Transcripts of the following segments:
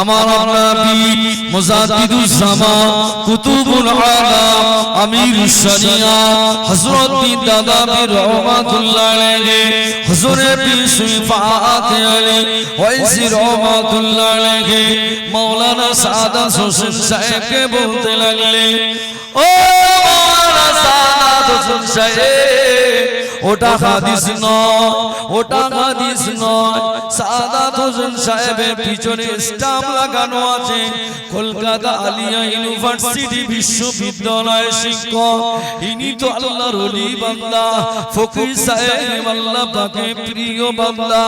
আমার নবী মুজাদ্দিদুজ জামান কুতুবুল আলাম আমির শরিয়া হযরত বিন দাদা বীর রহমাতুল্লাহ আলাইহি, হুজুরে পীর সুফাত আলী, ওয়াইসি রহমাতুল্লাহ আলাইহি, মাওলানা সাদাত হোসেন সাহেবকে বলতে লাগলেন ও হোসেন সাহেব ওটা হাদিস নয় ওটা হাদিস নয়। সাদাত হোসেন সাহেবের পিছনে স্টাম্প লাগানো আছে। কলকাতা আলিয়া ইউনিভার্সিটি বিশ্ববিদ্যালয়ের শিক্ষক। ইনি তো আল্লাহর ওলি বান্দা। ফকির সাহেব আল্লাহ পাকে প্রিয় বান্দা।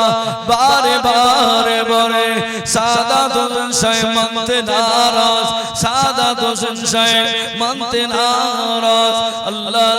বারে বারে বারে সাদাত হোসেন সাহেব মানতে নারাজ। সাদাত হোসেন সাহেব মানতে নারাজ। আল্লাহর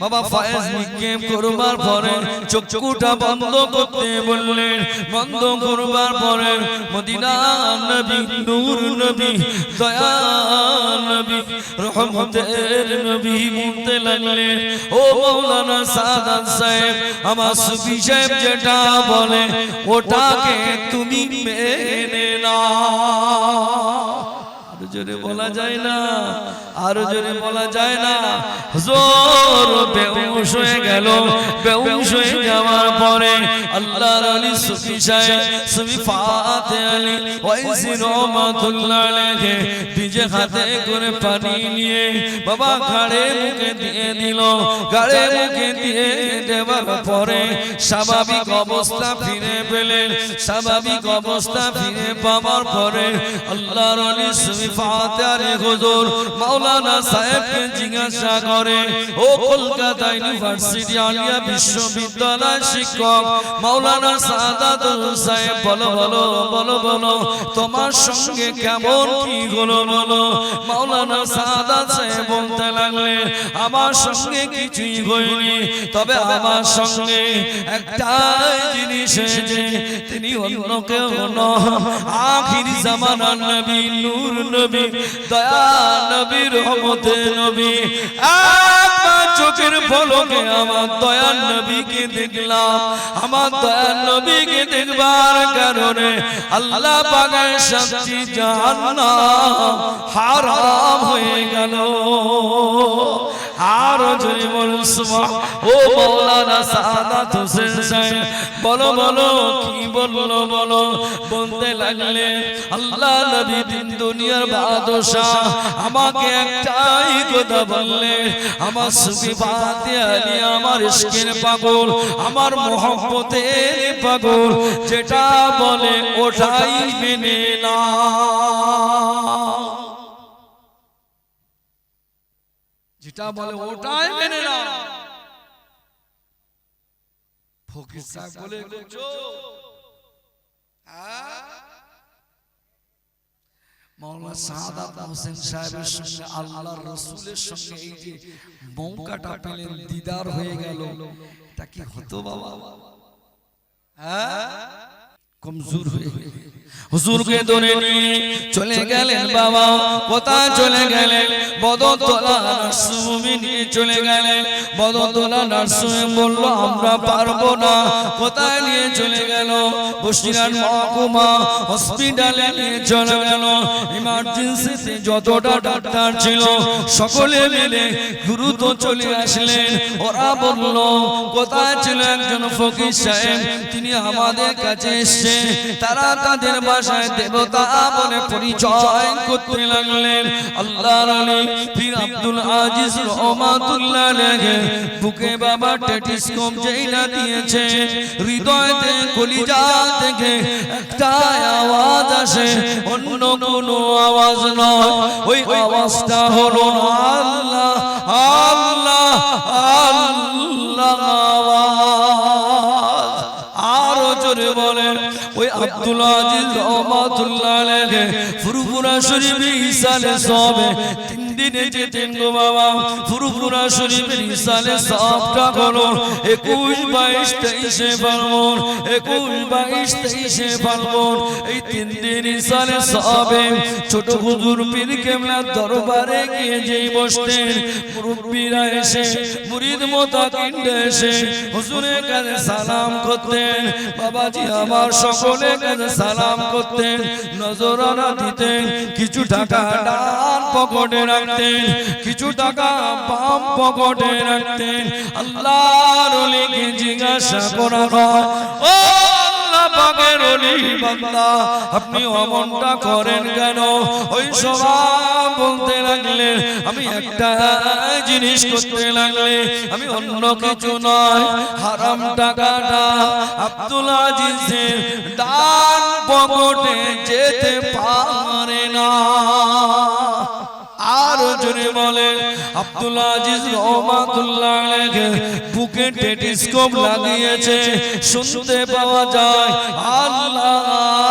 বাবা ফায়েজ নিক্ষেপ করবার পরে চক্ষুটা বন্ধ করতে বললেন বন্ধ করবার পরে মদিনা নবী নূর নবী দয়া নবী রহমতের নবী বলতে লাগলেন ও মৌলানা সাদাত সাহেব আমার সুফি সাহেব যেটা বলে ওটাকে তুমি মেনে না জোরে বলা যায় না। আরও জোরে বলা যায় না হুজুর বেহুশ হয়ে গেল বেহুশ হয়ে যাওয়ার পরে আল্লাহর আলী সুফি সাহেব সুফি ফাতে আলী ওয়াইসি রহমাতুল্লাহ আলাইহি নিজে হাতে করে পানি নিয়ে বাবা ঘাড়ে মুখে দিয়ে দিল। ঘাড়ে মুখে দিয়ে দেওয়ার পরে স্বাভাবিক অবস্থা ফিরে পেলেন। স্বাভাবিক অবস্থা ফিরে পাওয়ার পরে আল্লাহর আলী সুফি ফাতে আলী হুজুর মাওলানা সাহেবকে জিজ্ঞাসা করে ও কলকাতা ইউনিভার্সিটি আলিয়া বিশ্ববিদ্যালয় শিক্ষক মাওলানা সাদাত সাহেব, বলো বলো বলো বলো, তোমার সঙ্গে কেমন কি হলো, বলো? মাওলানা সাদাত সাহেব বলতে লাগলে আমার সঙ্গে কিছুই হয়নি, তবে আমার সঙ্গে একটাই জিনিস হয়েছে, তিনি অন্য কেউ নয় আখির জামানার নবী, নূর নবী দয়া নবী রহমতে নবী। চোখের পলকে আমার দয়াল নবীকে দেখলাম। আমার দয়াল নবীকে দেখবার কারণে আল্লাহ পাকের শাস্তি জাহান্নাম হারাম হয়ে গেল। আরও বলো বলো লাগলে দিন দুনিয়ার আমাকে একটাই কথা বললে, আমার সুফি বাতে আমার ইশকের পাগল, আমার মোহব্বতের পাগল, যেটা বলে ওটাই মেনে না। যেটা বলে ওটাই মেনে না ফকির সাহেব বলে মাওলানা সাদাত হোসেন সাহেবের সঙ্গে আল্লাহর রসুলের সঙ্গে এই যে মৌকাটা পেলেন দিদার হয়ে গেল। এটা কি হতো বাবা? হ্যাঁ কমজোর হয়ে গেল। হুজুরকে ধরে নিয়ে চলে গেলেন বাবা কোথায় চলে গেলেন। বদতলা নিয়ে চলে গেলেন। বদতলা নার্সিংহোম বলল আমরা পারব না। কোথায় নিয়ে চলে গেল? বসিরহাট মহকুমা হসপিটালে নিয়ে চলে গেল। ইমার্জেন্সিতে যতটা ডাক্তার ছিল সকলে মিলে দ্রুত চলে আসলেন। ওরা বলল কোথায় ছিল একজন ফকির সাহেব? তিনি আমাদের কাছে এসছে তারা তাদের ভাষায় দেবতা বলে পরিচয় করতে লাগলেন। আল্লাহর আলী পীর আব্দুল আজিজ রহমাতুল্লাহ আলাইহি বুকে বাবা টেটিস্কোপ যেই না দিয়েছে। হৃদয়তে কলিজা থেকে একটা আওয়াজ আসে। অন্য কোনো আওয়াজ নয়। ওই আওয়াজটা হলো, আল্লাহ আল্লাহ আল্লাহ আওয়াজ। আরও জোরে বলেন ওই আব্দুল আজিজ রহমাতুল্লাহ আলাইহি ফুরফুরা শরীফ ইসালে সবে তিন দিনে যেতেন গো বাবা শরীফের একুশ বাইশ তেইশে ফাল্গুন, একুশ বাইশ তেইশে ফাল্গুন, এই তিন দিন সবে ছোট হুজুর পীর দরবারে গিয়ে বসতেন, মুরব্বীরা এসে, মুরিদ এসে হুজুরের কাছে সালাম করতেন, বাবাজি আমার সকলের কাছে সালাম করতেন নজরানা দিতেন, কিছু টাকা ডান পকেটে রাখতেন, কিছু টাকা বাম পকেটে রাখতেন। আল্লাহর ওলিকে জিজ্ঞাসা করা ও আপনি অমনটা করেন কেন? ওই সবাই বলতে লাগলে, আমি একটা জিনিস করতে লাগলে, আমি অন্য কিছু নয়, হারাম টাকাটা আব্দুল আজিজের ডান পকেটে যেতে পারে না। আর জোরে বলে, আব্দুল আজিজ রহমাতুল্লাহ বুকে টেলিস্কোপ লাগিয়েছে, শুনতে পাওয়া যায়, আল্লাহ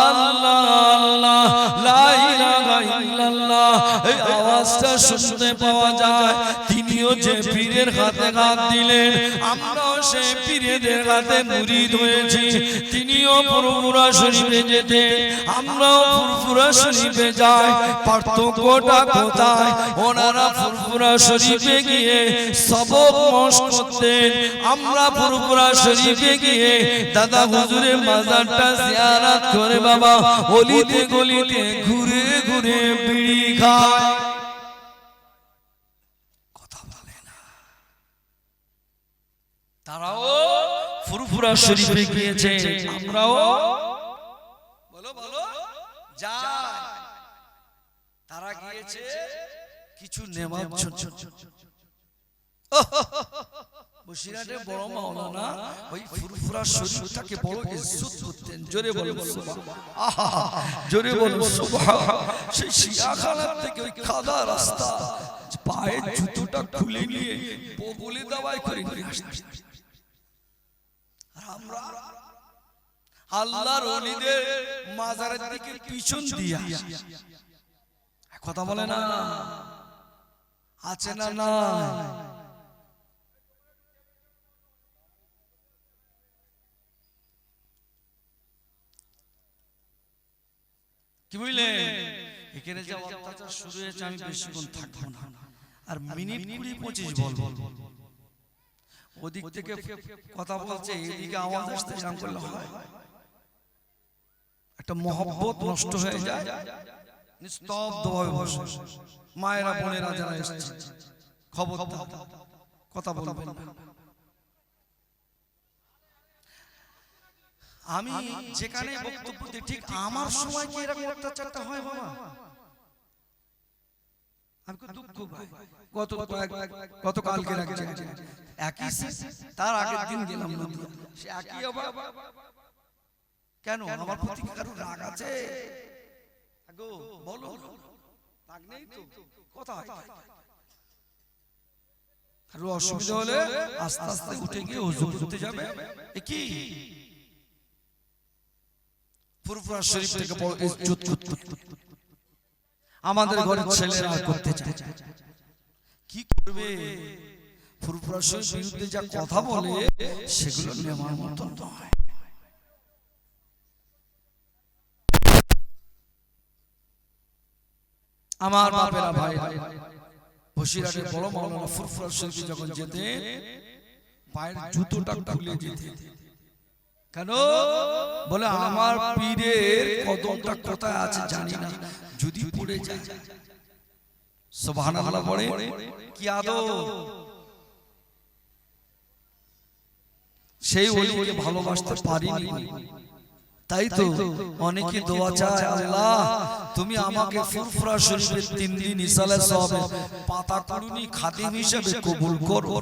আল্লাহ আল্লাহ, লা ইলাহা ইল্লাল্লাহ। এই আওয়াজটা শুনতে পাওয়া যায় তিনিও যে পীরের হাতে হাত দিলেন, আমরাও সে পীরেদের হাতে মুরিদ হয়েছি। তিনিও শরীফে যেতে আমরাও ফুরফুরা শরীফে যাই। পার্থক্যটা কোথায়? ওনারা ফুরফুরা শরীফে গিয়ে সবক মশ করতেন। আমরা ফুরফুরা শরীফে গিয়ে দাদা হুজুরের মাজারটা জিয়ারাত করে বাবা, অলিতে গলিতে ঘুরে ঘুরে বিড়ি খায় কথা বলে না তারাও ফুরফুরা শরীফে গিয়েছে। আমরাও বলো বলো যাই। তারা গিয়েছে কিছু নেওয়ার বসিরহাটের বড় মাওলানা ওই ফুরফুরা শরীফটাকে বড় ইজ্জত করতেন। জোরে বলো সুবহান আহা জোরে বলো সুবহান সেই শিয়াখানা থেকে ওই কাদা রাস্তা পায়ে জুতোটা খুলে নিয়ে বগলে দাবাই করে নিয়ে আসতেন। আর আমরা আল্লাহর ওলিদের মাজারের দিকে পিছন দিয়ে। কথা বলে না? আছে না না কি বুঝলে এখানে যে অত্যাচার শুরু হয়েছে, আমি বেশিক্ষণ থাকব না। আর মিনিট কুড়ি পঁচিশ বলব। ওদিক থেকে কথা বলছে এদিকে আওয়াজ আসতে এরকম করলে হয়। একটা মহব্বত নষ্ট হয়ে যায় নিস্তব্ধ ভাবে বসে মায়েরা বোনেরা যারা এসেছে খবর কথা বলবেন আমি যেখানে বক্তব্য দিই ঠিক আমার সময় কি এরকম অত্যাচারটা হয় বাবা? আমি দুঃখ পাই। গত গত কালকে একই তার আগের দিন গেলাম নদীয়া সে একই কেন? আমার প্রতি কারও রাগ আছে? গো বলো। রাগ নেই তো? কথা হয় কারও অসুবিধা হলে আস্তে আস্তে উঠে গিয়ে করতে যাবে। কি? ফুরফুরা শরীফ থেকে বড় ইজ্জত আমাদের ঘরের ছেলেরা করতে চায়। কি করবে? শরীফ বিরুদ্ধে যা কথা বলে সেগুলো নেওয়ার মতন নয়। আমার বাপেরা ভাই বসিরহাটের বড় মাওলানা ফুরফুরা শরীফ যখন যেতে পায়ের জুতোটা খুলে যেতে কেন? বলে আমার পীরের কদমটা কোথায় আছে জানি না। যদি পড়ে যায় সুবহানাল্লাহ পড়ে কি আদো সেই ওলিকে ভালোবাসতে পারিনি। তাই তো অনেকে দোয়া চায় আল্লাহ তুমি আমাকে ফুরফুরা শরীফের তিন দিন ইসালে সবে পাতা কুড়ুনি খাদিম হিসেবে কবুল করো।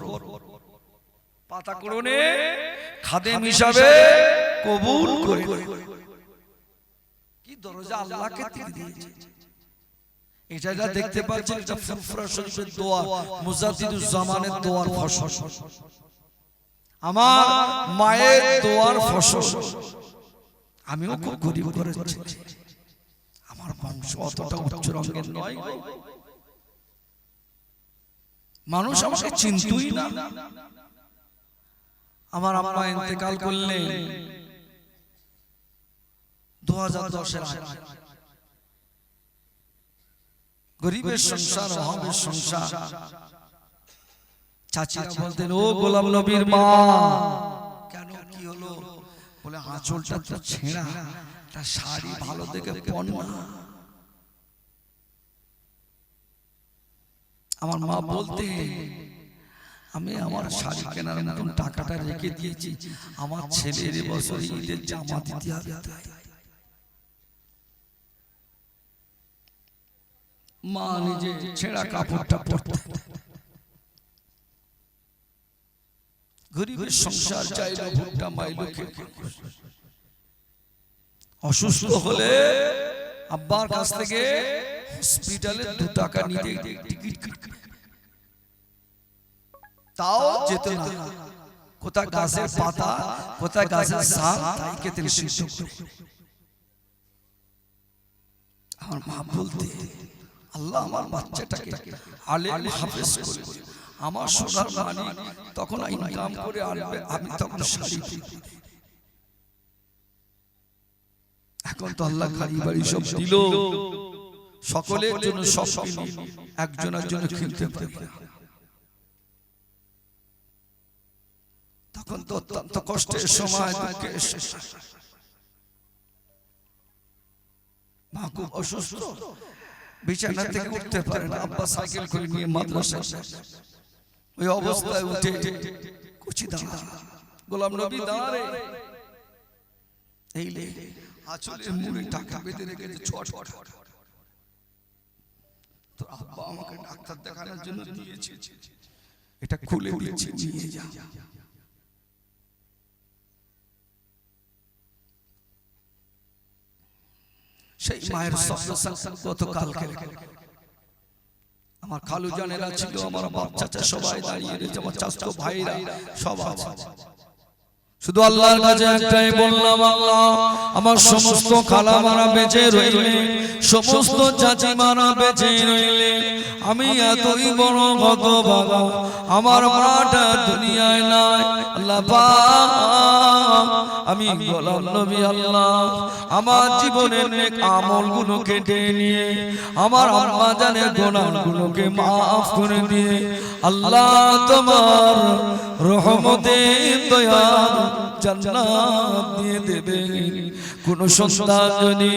পাতা কুড়ুনি খাদেম হিসাবে কবুল করে। কি দরজা আল্লাহকে তিনি দিয়েছে। এটা যা দেখতে পাচ্ছেন এটা ফুরফুরা শরীফের দোয়া দোয়ার ফসল। আমার মায়ের দোয়ার ফসল। আমিও খুব গরিব করেছি। আমার বংশ অতটা উচ্চ রঙের নয়। মানুষ আমাকে চিনতুই না। আমার আম্মা ইন্তেকাল করলেন। দু হাজার দশের গরিবের সংসার অভাবের সংসার। চাচিরা বলতেন ও গোলাম নবীর মা। কেন কি হলো? বলে আঁচলটা তো ছেঁড়া। তা শাড়ি ভালো দেখে পণ না আমার মা বলতে আমি আমার শাড়ি কেনার মতন টাকাটা রেখে দিয়েছি। আমার ছেলের বছর ঈদের জামা দিতে হবে। মা নিজে ছেঁড়া কাপড়টা পরতে গরিবের সংসার চাইলো ভুট্টা মাইলো খেয়ে অসুস্থ হলে আব্বার কাছ থেকে হসপিটালে দু টাকা নিতে টিকিট তাও যেত না। কোথায় গাছের পাতা কোথায় গাছের সাপ তাই সিদ্ধ করে। আমার মা বলতে আল্লাহ আমার বাচ্চাটাকে আলেম হাফেজ করে আমার সোনার মানি তখন ইনকাম করে আনবে আমি তখন শাড়ি এখন তো আল্লাহ খালি বাড়ি সব দিল। সকলের জন্য সব একজনের জন্য খেলতে পারি। তখন তো অত্যন্ত কষ্টের সময় দুঃখের। মা খুব অসুস্থ। বিছানা থেকে উঠতে পারে না। আব্বা সাইকেল করে নিয়ে মাদ্রাসা ওই অবস্থায় উঠে কুচি দাঁড়া গোলাম নবী দাঁড়ারে এই লে আচলের মুড়ে টাকা বেঁধে রেখেছে ছট তো আব্বা আমাকে ডাক্তার দেখানোর জন্য দিয়েছে। এটা খুলে দিয়েছি। নিয়ে যা। সেই মায়ের গতকালকে আমার খালু জানেরা ছিল আমার বাপ চাচা সবাই দাঁড়িয়ে রয়েছে আমার চাচতো ভাইরা সব আছে। শুধু আল্লাহর কাছে একটাই বললাম, আল্লাহ, আমার সমস্ত খালা মারা বেঁচে রইলে, সমস্ত চাচি মারা বেঁচে রইলে, আমি এতই বড় কত বাবা, আমার মাটা দুনিয়ায় নাই, আল্লাহ আমি গোলাম নবী আল্লাহ, আমার জীবনের নেক আমলগুলো কেটে নিয়ে আমার আম্মা জানের গোনার গুলোকে মাফ করে দিয়ে, আল্লাহ তোমার রহমতে দয়া জান্নাত দিয়ে দেবে। কোন সন্তান যদি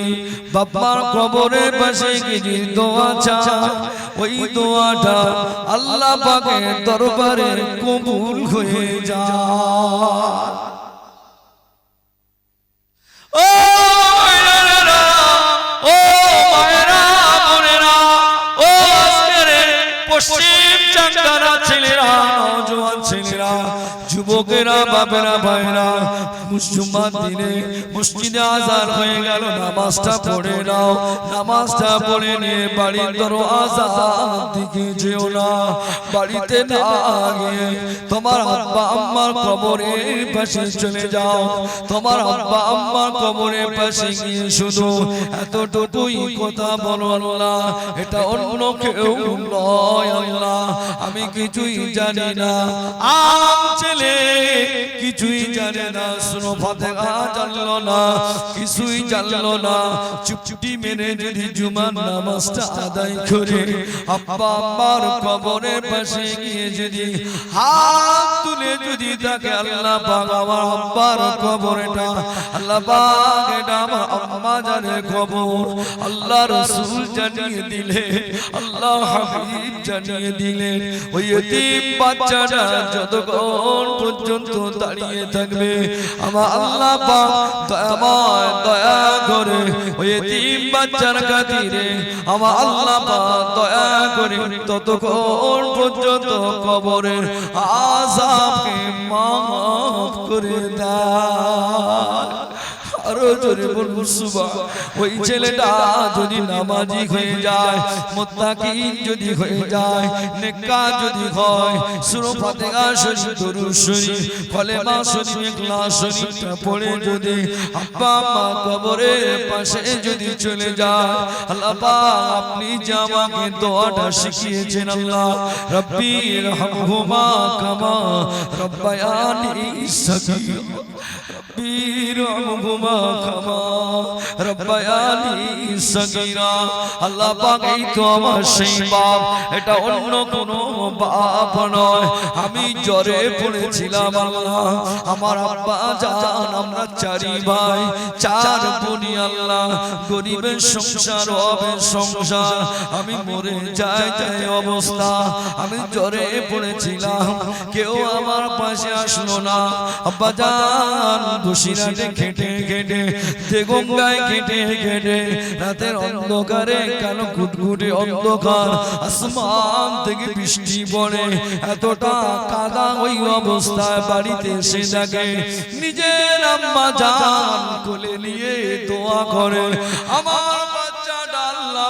বাবার কবরের পাশে গিয়ে দোয়া চায় ওই দোয়াটা আল্লাহ পাকের দরবারে কবুল হয়ে যায়। ও যুবকেরা বাবেরা ভাইরা মুসলমান দিনে মসজিদে আজান হয়ে গেল, নামাজটা পড়ে নাও, নামাজটা পড়ে নিয়ে বাড়ির ধরো আজান দিকে যেও না, বাড়িতে না গিয়ে তোমার আব্বা আম্মার কবরের পাশে চলে যাও, তোমার আব্বা আম্মার কবরের পাশে গিয়ে শুধু এতটুকুই কথা বলো আল্লাহ, এটা অন্য কেউ নয় আল্লাহ, আমি কিছুই জানি না, আম ছেলে কিছুই জানে না, শুনো, ফাতেহা জানলো না, কিছুই জানলো না। চুপটি মেরে যদি জুমার নামাজটা আদায় করে, আব্বা আম্মার কবরের পাশে গিয়ে যদি হাত তুলে যদি তাকে আল্লাহ পাক আমার আব্বার কবরটা, আল্লাহ পাক এটা আমার আম্মা জানে কবর। আল্লাহ রাসূল জানিয়ে দিলে, আল্লাহ হাবিব জানিয়ে দিলেন, ওই বাচ্চাটা যতক্ষণ পর্যন্ত দাঁড়িয়ে থাকবে। আমার আল্লাহ পাক দয়াময় দয়া করে ওই তিন বাচ্চার আমার আল্লাহ পাক দয়া করে ততক্ষণ পর্যন্ত কবরের আজাবকে মাফ করে দেয় আরও জোরে বলুন সুবহান ওই ছেলেটা যদি নামাজি হয়ে যায় মুত্তাকি যদি হয়ে যায় নেকা যদি হয়, সূরা ফাতিহা শরীফ, দরুদ শরীফ, কলেমা শরীফ, ইখলাস শরীফটা পড়ে যদি আব্বা মা কবরের পাশে যদি চলে যায়, আল্লাহ আপনি যে আমাকে দোয়াটা শিখিয়েছেন আল্লাহ, রব্বি রহমহুমা কামা রব্বায়ানি সগীরা। আল্লাহ পাক এই তো আমার সেই বাপ। এটা অন্য কোনো বাপ নয়। আমি জ্বরে পড়েছিলাম আল্লাহ। আমার আব্বা জান, আমরা চারি ভাই। চার বোনি আল্লাহ। গরিবের সংসার হবে সংসার। আমি মরে যাই যাই অবস্থা। আমি জ্বরে পড়েছিলাম। কেউ আমার পাশে আসলো না। আব্বা জান বসিরাটে খেটে খেটে দেগঙ্গায় খেটে খেটে রাতের অন্ধকারে কেন কুটকুটে অন্ধকার? আসমান থেকে বৃষ্টি পড়ে, এতটা কাদা ওই অবস্থায় বাড়িতে এসে থাকে নিজের আম্মা জান কোলে নিয়ে দোয়া করে, আমার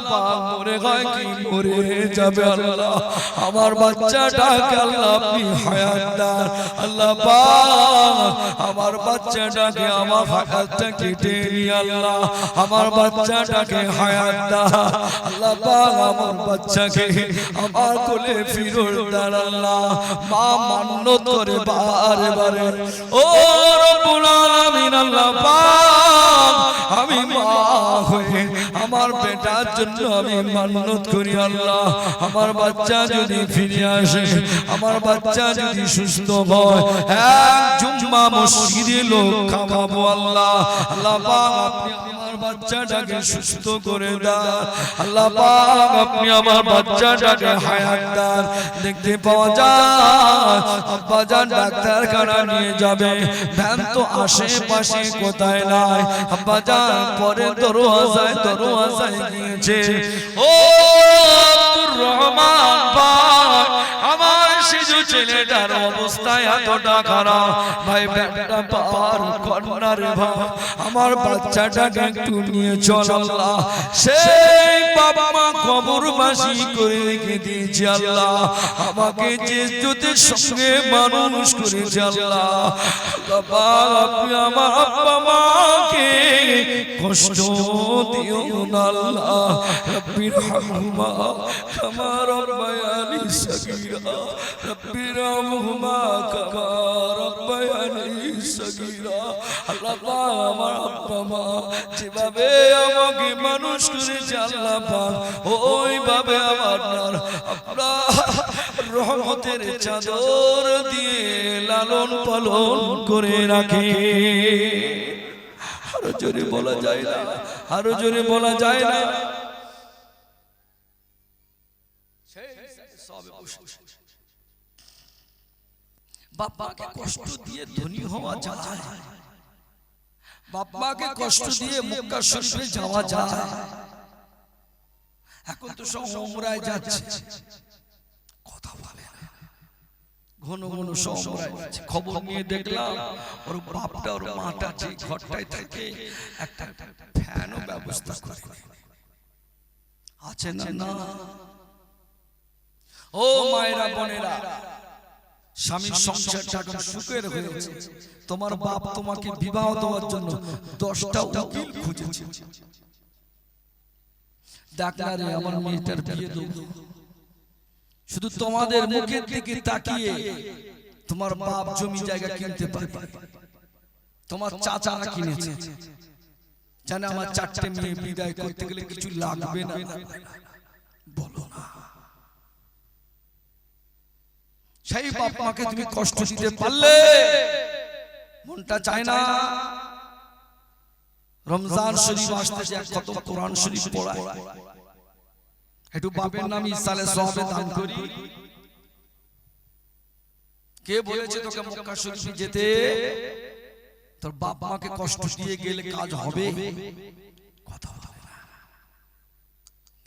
পাক মরে হয় কি মরে যাবে আল্লাহ? আমার বাচ্চাটাকে আল্লাহ আপনি হায়াত দান। আল্লাহ আমার বাচ্চাটাকে আমার হায়াতটা কেটে নিয়ে আল্লাহ। আমার বাচ্চাটাকে হায়াত দান। আল্লাহ আমার বাচ্চাকে আমার কোলে ফিরোর দান আল্লাহ। মা মান্যত করে বারে বারে ও রব্বুল আলামিন আল্লাহ আমার বেটার জন্য আমি মান্যত করি আল্লাহ। আমার বাচ্চা যদি ফিরে আসে, আমার বাচ্চা যদি সুস্থ হয়, এক জুম্মা মসজিদে লোক খাওয়াবো আল্লাহ। আল্লাহ আপনি আমার বাচ্চাটাকে সুস্থ করে আল্লাহ আপনি আমার বাচ্চাটাকে হায়াত দেখতে পাওয়া যায়, আব্বা যান নিয়ে যাবে। ভ্যান তো আশেপাশে কোথায় নাই। আব্বা যান, পরে দরওয়াজায় গিয়েছে ও রহমান ভাই আমার শিশু ছেলেটার অবস্থা এতটা খারাপ। ভাই ব্যাগটা পাওয়ার ভাই আমার বাচ্চাটাকে একটু নিয়ে চল সেই বাবা মা কবরবাসী করে রেখে দিয়েছে আল্লাহ। আমাকে যে জ্যোতির সঙ্গে মানুষ করেছে আল্লাহ। আপনি আমার আব্বা মাকে কষ্ট দিও না আল্লাহ। রব্বির আমার আব্বা মা যেভাবে আমাকে মানুষ ওইভাবে আমার রহমতের চাদর দিয়ে লালন পালন করে রাখে। আরও জোরে বলা যায় না, আরও জোরে বলা যায় না। বাবাকে কষ্ট দিয়ে ধনী হওয়া যায়। বাবাকে কষ্ট দিয়ে মক্কা শরীফে যাওয়া যায়। এখন তো সব ওমরায় যাচ্ছে। কথা বলে ঘন ঘন সব খবর নিয়ে দেখলাম ওর বাপটা ওর মাটা যে ঘরটায় থাকে একটা ফ্যানও ব্যবস্থা করে। আছে না না? ও মায়েরা বোনেরা স্বামীর সংসারটা এখন সুখের হয়েছে তোমার বাপ তোমাকে বিবাহ দেওয়ার জন্য দশটা উকিল খুঁজেছে। ডাক্তারে আমার মেয়েটার বিয়ে দেব। শুধু তোমাদের মুখের দিকে তাকিয়ে তোমার বাপ জমি জায়গা কিনতে পারবে তোমার চাচা কিনেছে। জানে আমার চারটে মেয়ে বিদায় করতে গেলে কিছু লাগবে না। বলো না। সেই বাপ মাকে তুমি কষ্ট দিতে পারলে? মনটা চায় না? রমজান শরীফ আসতেছে এক কত কোরআন শরীফ পড়ায়। একটু বাপের নাম ইসালে সবে দান করি। কে বলেছে তোকে মক্কা শরীফে যেতে? তোর বাপ মাকে কষ্ট দিয়ে গেলে কাজ হবে? কথা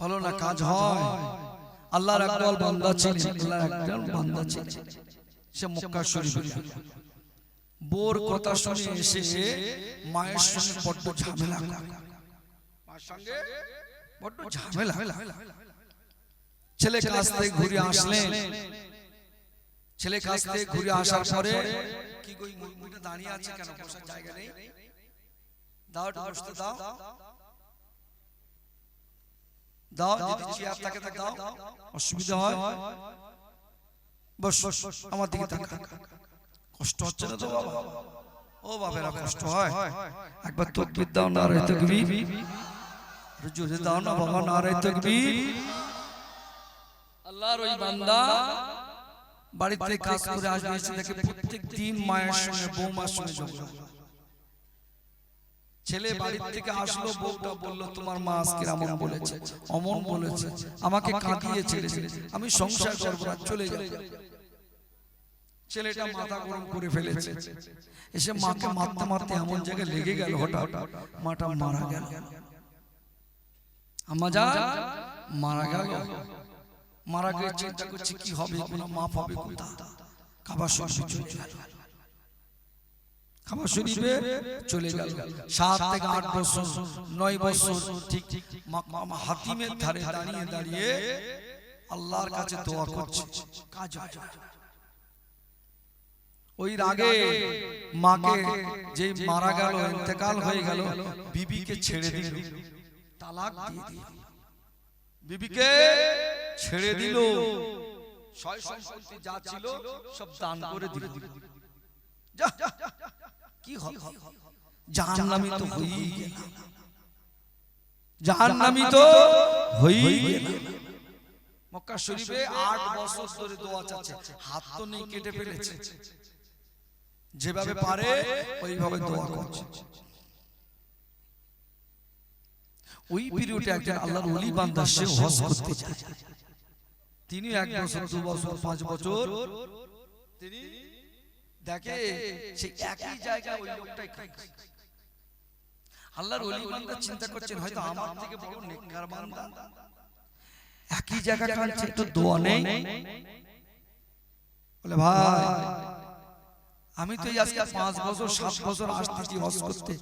বলো না কাজ হয়। আল্লাহর একদল বান্দা ছিলেন। আল্লাহর একদল বান্দা ছিলেন। সে মক্কা শরীফে বোর কথা শুনে এসে মায়ের সঙ্গে বড্ড ঝামেলা করে। মায়ের সঙ্গে বড্ড ঝামেলা। ছেলে কাছ থেকে ঘুরে আসলেন। ছেলে কাছ থেকে ঘুরে আসার পরে কি কই মুরগিটা দাঁড়িয়ে আছে কেন? বসার জায়গা নেই? দাও বসতে দাও। দাও যদি চেয়ার থাকে তা দাও। অসুবিধা হয়। বস আমার দিকে তাকা কষ্ট হচ্ছে না তো বাবা? ও বাবেরা কষ্ট হয়। একবার তকবির দাও না রে তকবির। জোরে দাও না বাবা না রে তকবির। আল্লাহর ওই বান্দা বাড়িতে কাজ করে আসবে দেখে প্রত্যেক দিন মায়ের সঙ্গে বৌমার সঙ্গে ঝগড়া। ছেলে বাড়ির থেকে আসলো বউটা বলল তোমার মা আজকে এমন বলেছে। অমন বলেছে। আমাকে কাঁদিয়ে ছেড়ে ছেড়ে আমি সংসার করব না চলে যাব। ছেলেটা মাথা গরম করে ফেলেছে। এসে মাকে মারতে মারতে এমন জায়গায় লেগে গেল হঠাৎ। মাটা মারা গেল। আমা যা মারা গেল। মারা গিয়ে চিন্তা করছে কি হবে কোনো মাপ হবে কোথা খাবার শরীফে চলে গেল। খাবার শরীফে চলে গেল। সাত থেকে আট বছর নয় বছর ঠিক মাকাম হাতিমের ধারে দাঁড়িয়ে দাঁড়িয়ে আল্লাহর কাছে দোয়া করছে। কাজ ওই রাগে মাকে যে মারা গেল ইন্তেকাল হয়ে গেল বিবিকে ছেড়ে দিল। তালাক দিয়ে দিল। বিবিকে ছেড়ে দিল। সয় সম্পত্তি যা ছিল সব দান করে দিল। যা, কি হবে জাহান্নামী তো হয়েই জাহান্নামী তো হয়েই মক্কা শরীফে আট বছর ধরে দোয়া চাচ্ছে। হাত তো নেই কেটে ফেলেছে। যেভাবে পারে ওইভাবে দোয়া করছে। ওই পিরিয়ডে একজন আল্লাহর ওলি বান্দা সে হজ করতে যায় তিনি এক বছর দু বছর পাঁচ বছর তিনি দেখে সেই একই জায়গায় ওই লোকটাই আল্লাহর ওলি বান্দা চিন্তা করছেন হয়তো আমার থেকে বড় নেককার বান্দা। একই জায়গা একটু দোয়া নেই। বলে ভাই আমি তো আজকে পাঁচ বছর সাত বছর আসতেছি হজ করতে।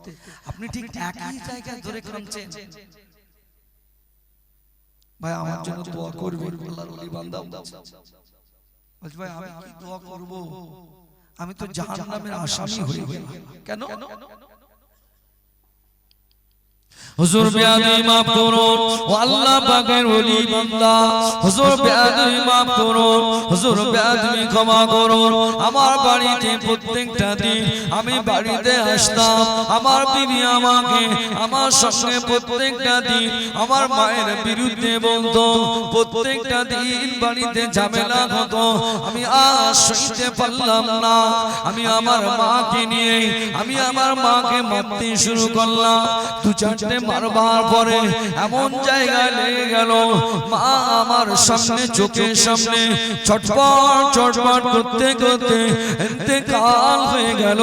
আপনি ঠিক একই জায়গায় ধরে কাঁদছেন ভাই আমার জন্য দোয়া করবেন আল্লাহর ওলি বান্দা। বলছে ভাই আমি কি দোয়া করব? আমি তো জাহান নামের আসামি হয়ে গেলাম। কেন? হুজুর বেয়াদি মাফ করুন। ও আল্লাহ পাকের ওলি বান্দা। হুজুর বেয়াদি মাফ করুন। হুজুর বেয়াদি ক্ষমা করুন। আমার বাড়িতে প্রত্যেকটা দিন আমি বাড়িতে আসতাম। আমার বিবি আমাকে আমার সঙ্গে প্রত্যেকটা দিন আমার মায়ের বিরুদ্ধে বলতো প্রত্যেকটা দিন বাড়িতে ঝামেলা হতো। আমি আজ সইতে পারলাম না। আমি আমার মাকে নিয়ে আমি আমার মাকে মারতে শুরু করলাম। দু চারটে মারবার পরে এমন জায়গায় লেগে গেল। মা আমার সামনে, চোখের সামনে ছটপট ছটপট করতে করতে ইন্তেকাল হয়ে গেল।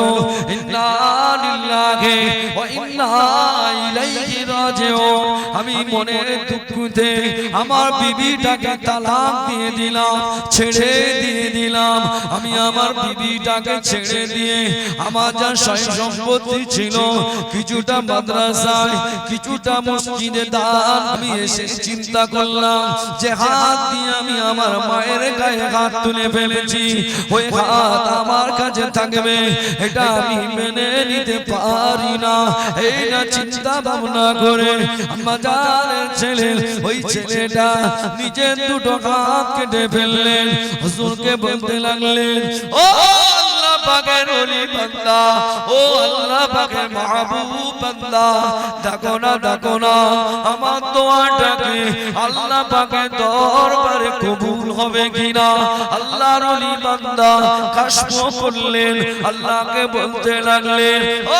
আমি দুঃখতে আমার বিবিটাকে তালাক দিয়ে দিলাম, ছেড়ে দিয়ে দিলাম। আমি আমার বিবিটাকে ছেড়ে দিয়ে আমার যা সম্পত্তি ছিল, কিছুটা মাদ্রাসায় কিছুটা মসজিদে দান আমি এসে চিন্তা করলাম যে হাত দিয়ে আমি আমার মায়ের গায়ে হাত তুলে ফেলেছি। ওই হাত আমার কাছে থাকবে, এটা আমি মেনে নিতে পারি না। এই না চিন্তা ভাবনা করে আমাদের ছেলে, ওই ছেলেটা নিজের দুটো হাত কেটে ফেললেন। হুজুরকে বলতে লাগলেন, ও পাকের ওলি বান্দা। ও আল্লাহ পাকের মাহবুব বান্দা। দেখো না দেখো না, আমার দোয়াটাকে আল্লাহ পাকের দরবারে কবুল হবে কিনা? আল্লাহর ওলি বান্দা কাশফ করলেন, আল্লাহকে বলতে লাগলেন, ও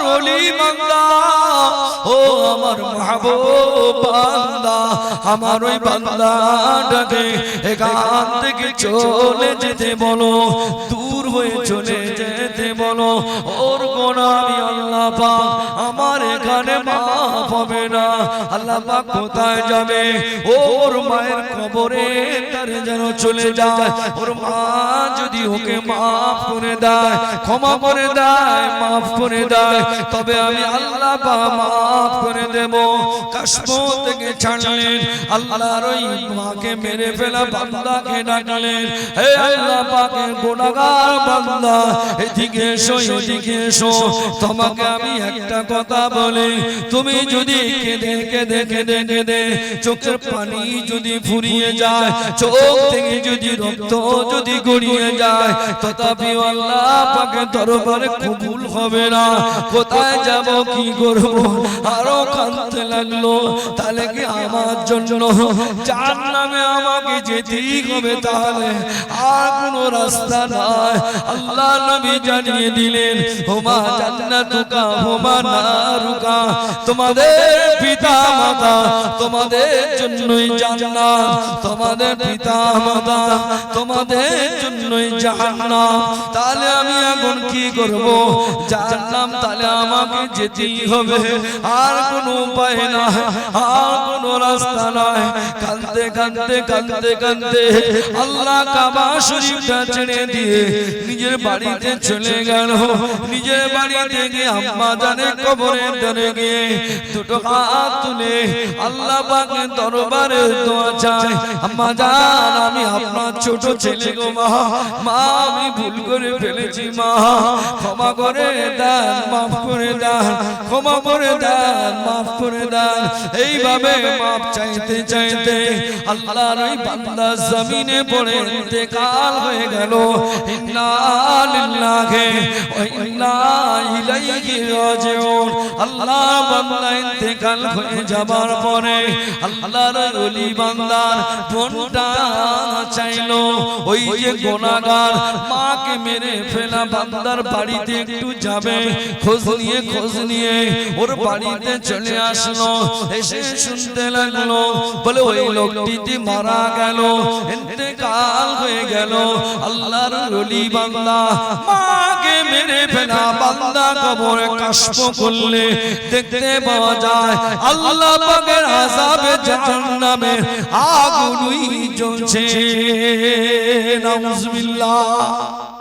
আমার ওলি বান্দা, ও আমার মাহবুব বান্দা, আমার ওই বান্দাটাকে এখান থেকে চলে যেতে বলো, দূর হয়ে চলে যেতে বলো। ওর আমি আল্লাহ পাক আমার এখানে মাফ হবে না। আল্লাহ পাক কোথায় যাবে? ওর মায়ের কবরে তারে যেন চলে যায়। ওর মা যদি ওকে মাফ করে দেয়, ক্ষমা করে দেয়, মাফ করে দেয় তবে আমি আল্লাহ পাক মাফ করে দেব। থেকে ছাড়লেন, আল্লাহর ওই মাকে মেরে ফেলা বান্দাকে ডাকলেন। হে আল্লাহ পাকের গুনাহগার বান্দা, এদিকে এসো এদিকে এসো। তোমাকে আমি একটা কথা বলি, তুমি যদি কেঁদে কেঁদে কেঁদে কেঁদে চোখের পানি যদি ফুরিয়ে যায়, চোখ থেকে যদি রক্ত যদি গড়িয়ে যায় তথাপি আল্লাহ পাকে দরবারে কবুল হবে না। কোথায় যাব, কি করব? আরও কাঁদতে লাগল। তাহলে কি আমার জন্য? যার নামে আমাকে যেতেই হবে তাহলে আর কোনো রাস্তা নাই। আল্লাহ নবী জানিয়ে দিলেন, হোমা জান্নাতুকা, হোমা নারুকা। তোমাদের পিতা মাতা তোমাদের জন্যই জান্নাত, তোমাদের পিতা মাতা তোমাদের জন্যই জাহান্নাম। তাহলে আমি এখন কি করব? জানলাম তাহলে আমাকে যেতেই হবে। আর কোনো উপায় না আর কোনো রাস্তা নাই। আল্লাহ কাবা শরীফটা ছেড়ে দিয়ে নিজের বাড়িতে চলে গেল। নিজের বাড়িতে গিয়ে আম্মা জানে কবরে ধরে গিয়ে দুটো হাত তুলে আল্লাহ পাকের দরবারে চাই আম্মা জান, আমি আপনার ছোট ছেলে গো মা। মা, আমি ভুল করে ফেলেছি মা। ক্ষমা করে দেন মাফ করে দেন, ক্ষমা করে দেন, মাফ করে দেন। এইভাবে মাপ চাইতে চাইতে আল্লাহর ওই বান্দা জমিনে পড়ে ইন্তেকাল হয়ে গেল। ইন্না লিল্লাহি ওয়া ইন্না ইলাইহি রাজিউন। আল্লাহ বান্দা ইন্তেকাল হয়ে যাবার পরে আল্লাহর বান্দার চাইলো। ওই যে গোনাগার মাকে মেরে ফেলা বান্দার বাড়িতে একটু যাবে, খোঁজ নিয়ে খোঁজ নিয়ে ওর বাড়িতে চলে আসলো এসে শুনতে লাগল বলে ওই লোকটি মারা গেল ইন্তেকাল হয়ে গেল আল্লাহর ওলি বান্দা মাকে মেরে ফেলা বান্দা কবরে কাশপ করলে দেখতে পাওয়া যায় আল্লাহ পাকের আযাবে জাহান্নামে আগুনই জ্বলছে নাউজুবিল্লাহ।